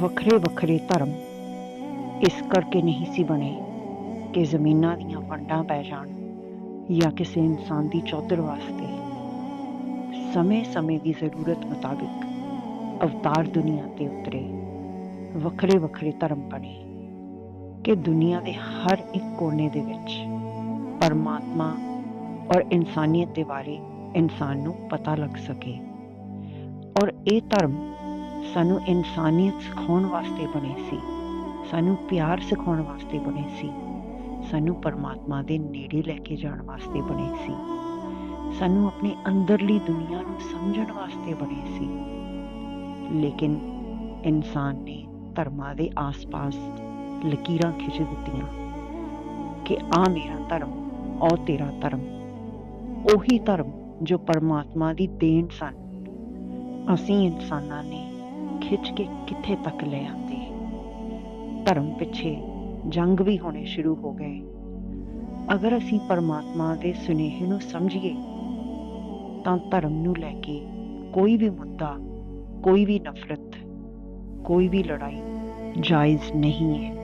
ਵੱਖਰੇ ਵੱਖਰੇ ਧਰਮ ਇਸ ਕਰਕੇ ਨਹੀਂ ਸੀ ਬਣੇ ਕਿ ਜ਼ਮੀਨਾਂ ਦੀਆਂ ਵੰਡਾਂ ਪੈ ਜਾਣ ਜਾਂ ਕਿਸੇ ਇਨਸਾਨ ਦੀ ਚੌਧਰ ਵਾਸਤੇ। ਸਮੇਂ-ਸਮੇਂ ਦੀ ਜ਼ਰੂਰਤ ਮੁਤਾਬਿਕ ਅਵਤਾਰ ਦੁਨੀਆ ਤੇ ਉਤਰੇ, ਵੱਖਰੇ ਵੱਖਰੇ ਧਰਮ ਬਣੇ ਕਿ ਦੁਨੀਆ ਦੇ ਹਰ ਇੱਕ ਕੋਨੇ ਦੇ ਵਿੱਚ ਪਰਮਾਤਮਾ ਔਰ ਇਨਸਾਨੀਅਤ ਦੇ ਬਾਰੇ ਇਨਸਾਨ ਨੂੰ ਪਤਾ ਲੱਗ ਸਕੇ। ਔਰ ਇਹ ਧਰਮ ਸਾਨੂੰ ਇਨਸਾਨੀਅਤ ਸਿਖਾਉਣ ਵਾਸਤੇ ਬਣੇ ਸੀ। ਸਾਨੂੰ ਪਿਆਰ ਸਿਖਾਉਣ ਵਾਸਤੇ ਬਣੇ ਸੀ। ਸਾਨੂੰ ਪਰਮਾਤਮਾ ਦੇ ਨੇੜੇ ਲੈ ਕੇ ਜਾਣ ਵਾਸਤੇ ਬਣੇ ਸੀ। ਸਾਨੂੰ ਆਪਣੇ ਅੰਦਰਲੀ ਦੁਨੀਆ ਨੂੰ ਸਮਝਣ ਵਾਸਤੇ ਬਣੇ ਸੀ। ਲੇਕਿਨ ਇਨਸਾਨ ਨੇ ਧਰਮਾਂ ਦੇ ਆਸ-ਪਾਸ ਲਕੀਰਾਂ ਖਿੱਚ ਦਿੱਤੀਆਂ ਕਿ ਆ ਮੇਰਾ ਧਰਮ ਉਹ ਤੇਰਾ ਧਰਮ, ਉਹੀ ਧਰਮ ਜੋ ਪਰਮਾਤਮਾ ਦੀ ਦੇਣ ਸਨ। ਅਸੀਂ ਇਨਸਾਨਾਂ ਨੇ ਖਿੱਚ ਕੇ ਕਿੱਥੇ ਤੱਕ ਲੈ ਆਂਦੇ ਧਰਮ ਪਿੱਛੇ ਜੰਗ ਵੀ ਹੋਣੇ ਸ਼ੁਰੂ ਹੋ ਗਏ। ਅਗਰ ਅਸੀਂ ਪਰਮਾਤਮਾ ਦੇ ਸੁਨੇਹੇ ਨੂੰ ਸਮਝੀਏ, ਤਾਂ ਧਰਮ ਨੂੰ ਲੈ ਕੇ ਕੋਈ ਵੀ ਮੁੱਦਾ, ਕੋਈ ਵੀ ਨਫ਼ਰਤ, ਕੋਈ ਵੀ ਲੜਾਈ ਜਾਇਜ਼ ਨਹੀਂ ਹੈ।